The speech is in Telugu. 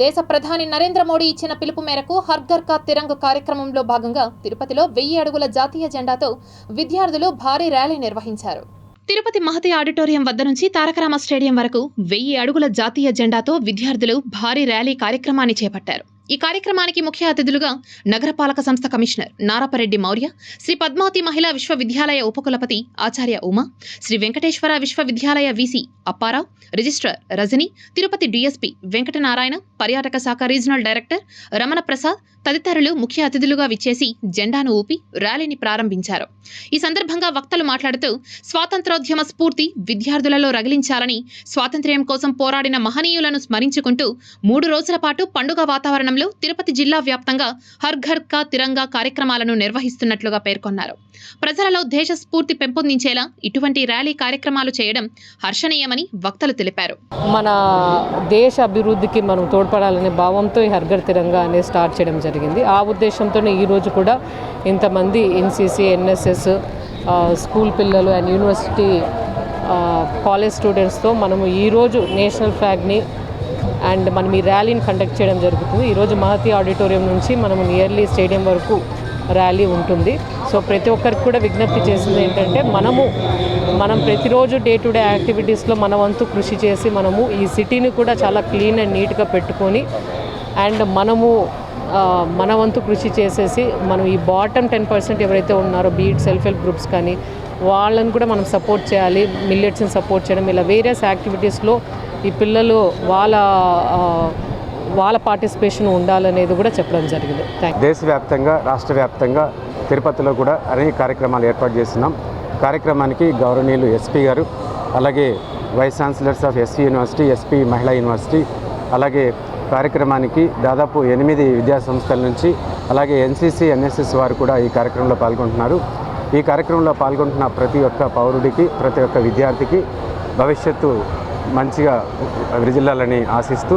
దేశ ప్రధాని నరేంద్ర మోడీ ఇచ్చిన పిలుపు మేరకు హర్ఘర్ కా తిరంగ్ కార్యక్రమంలో భాగంగా తిరుపతిలో వెయ్యి అడుగుల జాతీయ జెండాతో విద్యార్థులు భారీ ర్యాలీ నిర్వహించారు. తిరుపతి మహతి ఆడిటోరియం వద్ద నుంచి తారకరామ స్టేడియం వరకు వెయ్యి అడుగుల జాతీయ జెండాతో విద్యార్థులు భారీ ర్యాలీ కార్యక్రమాన్ని చేపట్టారు. ఈ కార్యక్రమానికి ముఖ్య అతిథులుగా నగరపాలక సంస్థ కమిషనర్ నారపరెడ్డి మౌర్య శ్రీ పద్మావతి మహిళా విశ్వవిద్యాలయ ఉపకులపతి ఆచార్య ఉమా శ్రీ వెంకటేశ్వర విశ్వవిద్యాలయ VC Apparao registrar Rajani Tirupati DSP Venkatanarayana పర్యాటక శాఖ రీజనల్ డైరెక్టర్ రమణ ప్రసాద్ తదితరులు ముఖ్య అతిథులుగా విచ్చేసి జెండాను ఊపి ర్యాలీని ప్రారంభించారు. ఈ సందర్భంగా వక్తలు మాట్లాడుతూ స్వాతంత్రోద్యమ స్ఫూర్తి విద్యార్థులలో రగిలించాలని స్వాతంత్ర్యం కోసం పోరాడిన మహనీయులను స్మరించుకుంటూ మూడు రోజుల పాటు పండుగ వాతావరణం వాతావరణంలో తిరుపతి జిల్లా వ్యాప్తంగా హర్ ఘర్ కా తిరంగా కార్యక్రమాలను నిర్వహిస్తున్నట్లుగా పేర్కొన్నారు. ప్రజలలో దేశ స్ఫూర్తి పెంపొందించేలా ఇటువంటి ర్యాలీ కార్యక్రమాలు చేయడం హర్షణీయమని వక్తలు తెలిపారు. మన దేశ అభివృద్ధికి మనం తోడ్పడాలనే భావంతో ఈ హర్ఘర్ తిరంగా అనేది స్టార్ట్ చేయడం జరిగింది. ఆ ఉద్దేశంతోనే ఈరోజు కూడా ఇంతమంది ఎన్సీసీ ఎన్ఎస్ఎస్ స్కూల్ పిల్లలు అండ్ యూనివర్సిటీ కాలేజ్ స్టూడెంట్స్తో మనము ఈరోజు నేషనల్ ఫ్లాగ్ని అండ్ మనం ఈ ర్యాలీని కండక్ట్ చేయడం జరుగుతుంది. ఈరోజు మహతి ఆడిటోరియం నుంచి మనం నియర్లీ స్టేడియం వరకు ర్యాలీ ఉంటుంది. సో ప్రతి ఒక్కరికి కూడా విజ్ఞప్తి చేసింది ఏంటంటే మనము మనం ప్రతిరోజు డే టు డే యాక్టివిటీస్లో మన వంతు కృషి చేసి మనము ఈ సిటీని కూడా చాలా క్లీన్ అండ్ నీట్గా పెట్టుకొని అండ్ మనము మన వంతు కృషి చేసేసి మనం ఈ బాటమ్ టెన్ పర్సెంట్ ఎవరైతే ఉన్నారో బీట్ సెల్ఫ్ హెల్ప్ గ్రూప్స్ కానీ వాళ్ళని కూడా మనం సపోర్ట్ చేయాలి మిల్లెట్స్ని సపోర్ట్ చేయడం ఇలా వేరియస్ యాక్టివిటీస్లో ఈ పిల్లలు వాళ్ళ వాళ్ళ పార్టిసిపేషన్ ఉండాలనేది కూడా చెప్పడం జరిగింది. దేశవ్యాప్తంగా రాష్ట్ర వ్యాప్తంగా తిరుపతిలో కూడా అనేక కార్యక్రమాలు ఏర్పాటు చేస్తున్నాం. కార్యక్రమానికి గౌరవనీయులు ఎస్పీ గారు అలాగే vice chancellors of SP university SP మహిళా యూనివర్సిటీ అలాగే కార్యక్రమానికి దాదాపు ఎనిమిది విద్యా సంస్థల నుంచి అలాగే ఎన్సీసీ ఎన్ఎస్ఎస్ వారు కూడా ఈ కార్యక్రమంలో పాల్గొంటున్నారు. ఈ కార్యక్రమంలో పాల్గొంటున్న ప్రతి ఒక్క పౌరుడికి ప్రతి ఒక్క విద్యార్థికి భవిష్యత్తు మంచిగా విరజిల్లాలని ఆశిస్తూ